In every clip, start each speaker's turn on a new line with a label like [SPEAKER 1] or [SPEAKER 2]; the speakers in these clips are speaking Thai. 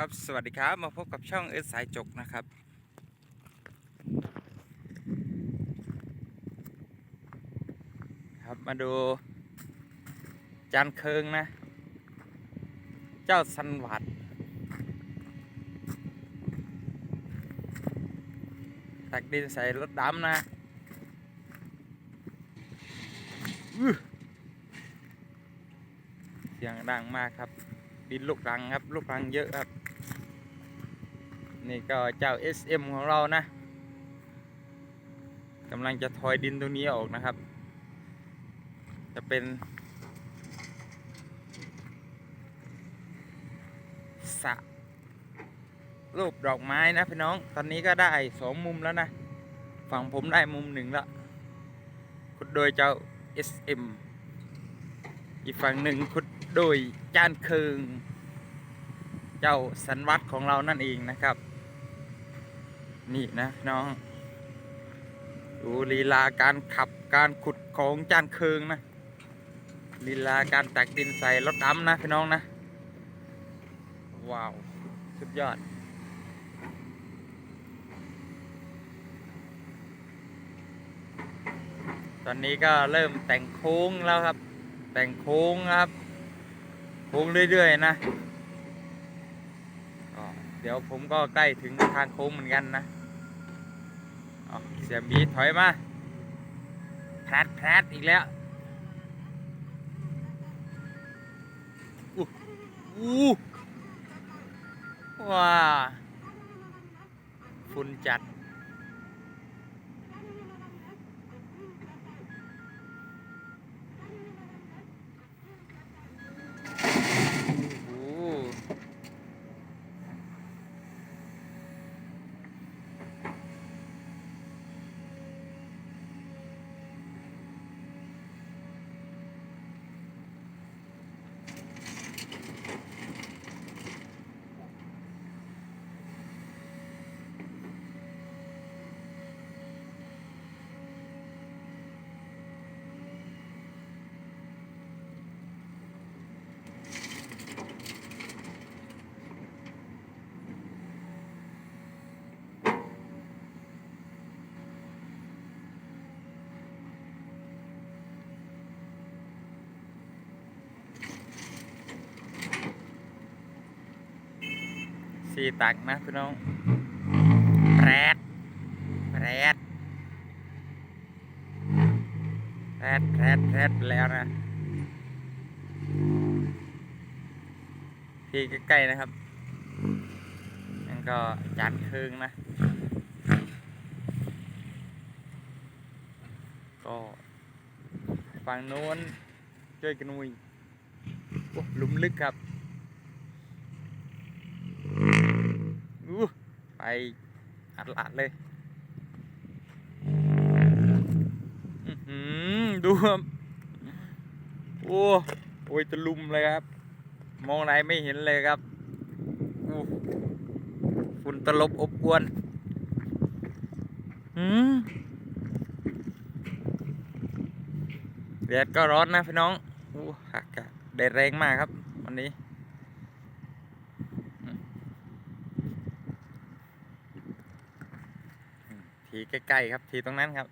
[SPEAKER 1] ครับสวัสดีครับมาพบกับช่องเอสสายจกนะครับ ครับมาดูจานเคิงนะ เจ้าสันหวัดตักดินใส่รถดำนะเสียงดังมากครับดินลูกรังครับ ลูกรังเยอะครับ นี่ก็เจ้า SM ของเรานะกำลังจะทอยดินตรงนี้ออกนะครับ จะเป็นสะรูปดอกไม้นะพี่น้อง ตอนนี้ก็ได้สองมุมแล้วนะ ฝั่งผมได้มุมหนึ่งแล้วขุดโดยเจ้า SM อีกฝั่งหนึ่งขุดโดยจานเคืองเจ้าสันวัตของเรานั่นเองนะครับ นี่นะน้อง ดูลีลาการขับการขุดของจานเคืองนะลีลาการตักดินใส่รถดำนะพี่น้องนะ ว้าว สุดยอด ตอนนี้ก็เริ่มแต่งโค้งแล้วครับ แต่งโค้งครับ โค้งเรื่อยๆนะเดี๋ยวผมก็ใกล้ถึงทางโค้งเหมือนกันนะ เสียบีถอยมาแพรดแพรดอีกแล้วอู้อู้ว้าฝุ่นจัด โอ้โห สี่ตักนะพี่น้องแปรดแปรดแปรดแปรดแปรดไปแล้วนะที่ใกล้ๆนะครับนั่นก็จานครึ่งนะ ก็ฝั่งโน้นช่วยกันนุยโอ้หลุมลึกครับ อู้ไป อัดลาดเลยอื้อหือดูครับโอ้โอ้ยตะลุมเลยครับ มองไหนไม่เห็นเลยครับฝุ่นตลบอบอวนอืมแดดก็ร้อนนะพี่น้องอู้อากาศแดดแรงมากครับ วันนี้ ทีใกล้ๆครับ ทีตรงนั้นครับ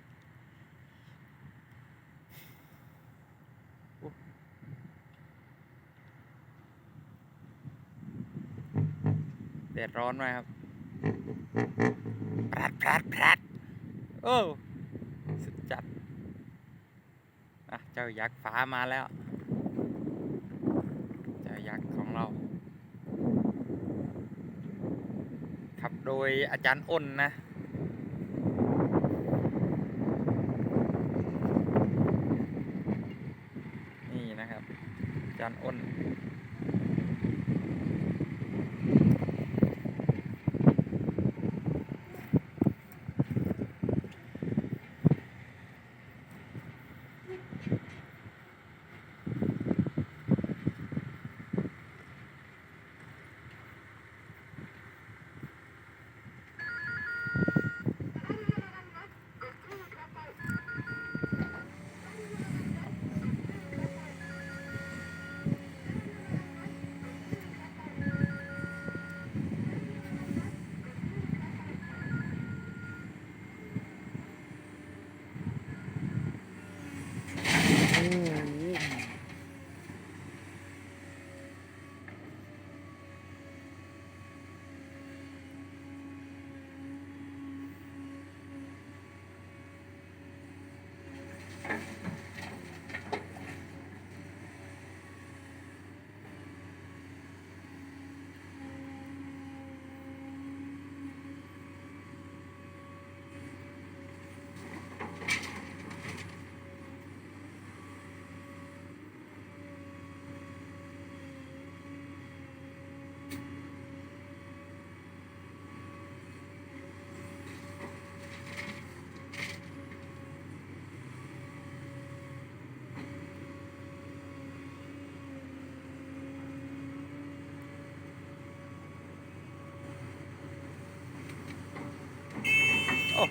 [SPEAKER 1] แดดร้อนมากครับแพรดแพรดแพรดโอ้สุดจัดอะเจ้ายักษ์ฟ้ามาแล้ว เจ้ายักษ์ของเรา ขับโดยอาจารย์อ้นนะ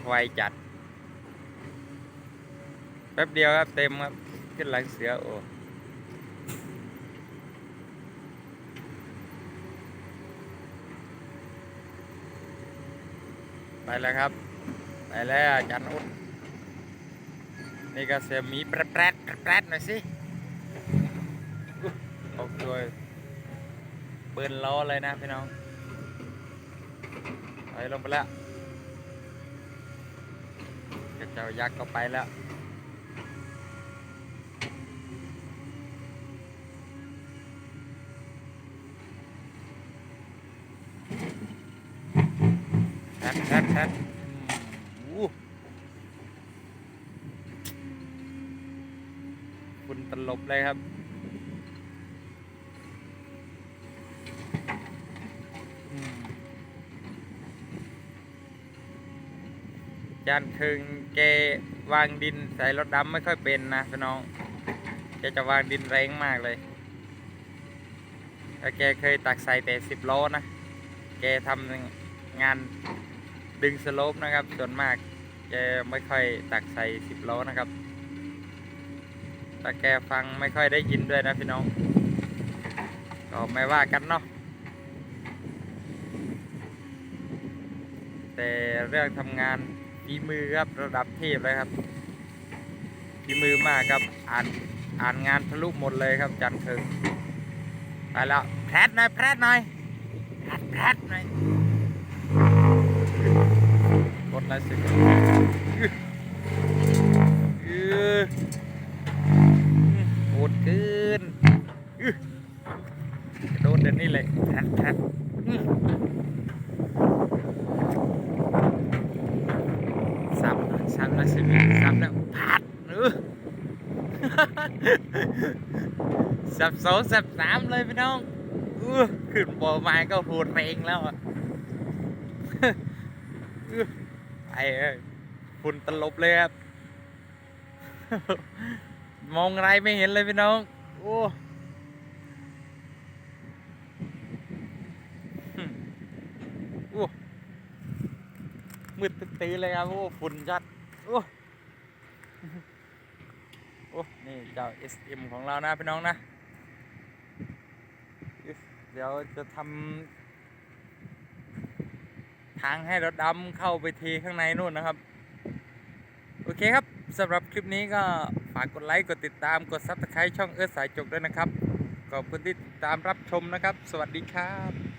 [SPEAKER 1] ไวจัด แป๊บเดียวครับ เต็มครับ ขึ้นหลังเสือโอ้ไปแล้วครับ ไปแล้วจารย์อุ๊ดนี่ก็เสียมีแปรดแปรดแปรดหน่อยสิอุ๊ยอกตัวเบิร์นล้อเลยนะพี่น้องไปลงไปแล้ว เจ้ายักษ์ก็ไปแล้วแทดแทดแทดอืมอู้คุณตลบเลยครับ จานคึงแกวางดินใส่รถดำไม่ค่อยเป็นนะพี่น้องแกจะวางดินแรงมากเลยแล้วแกเคยตักใส่แต่สิบล้อนะ แกทำงานดึงสโลปนะครับ ส่วนมากแกไม่ค่อยตักใส่สิบล้อนะครับ แต่แกฟังไม่ค่อยได้ยินด้วยนะพี่น้อง ก็ไม่ว่ากันเนาะ แต่เรื่องทำงาน ฝีมือครับระดับเทพเลยครับฝีมือมากครับอ่านอ่านงานทะลุหมดเลยครับจันทร์เคิงไปแล้วแพรดหน่อยแพรดหน่อยแพรดแพรดหน่อยกดไลค์สิอื้อโหดเกินอือโดนเดี๋ยวนี้เลยแพรดแพรดอื้อ ซ้ำซ้ำแล้วสิซ้ำแล้วพัดเออ สับสองสับสามเลยพี่น้องอขึ้นบอมาก็โหดแรงแล้วอะไอ้ฝุ่นตลบเลยครับ มองไรไม่เห็นเลยพี่น้อง โอ้มืดตื้อเลยครับ โอ้ฝุ่นจัด โอ้ โอ้ นี่เจ้า SM ของเรานะพี่น้องนะ เดี๋ยวจะทำทางให้รถดำเข้าไปเทข้างในนู่นนะครับ โอเคครับสำหรับคลิปนี้ก็ฝากกดไลค์กดติดตามกด Subscribe ช่องเอิร์ธสายจกด้วยนะครับ ขอบคุณที่ติดตามรับชมนะครับ สวัสดีครับ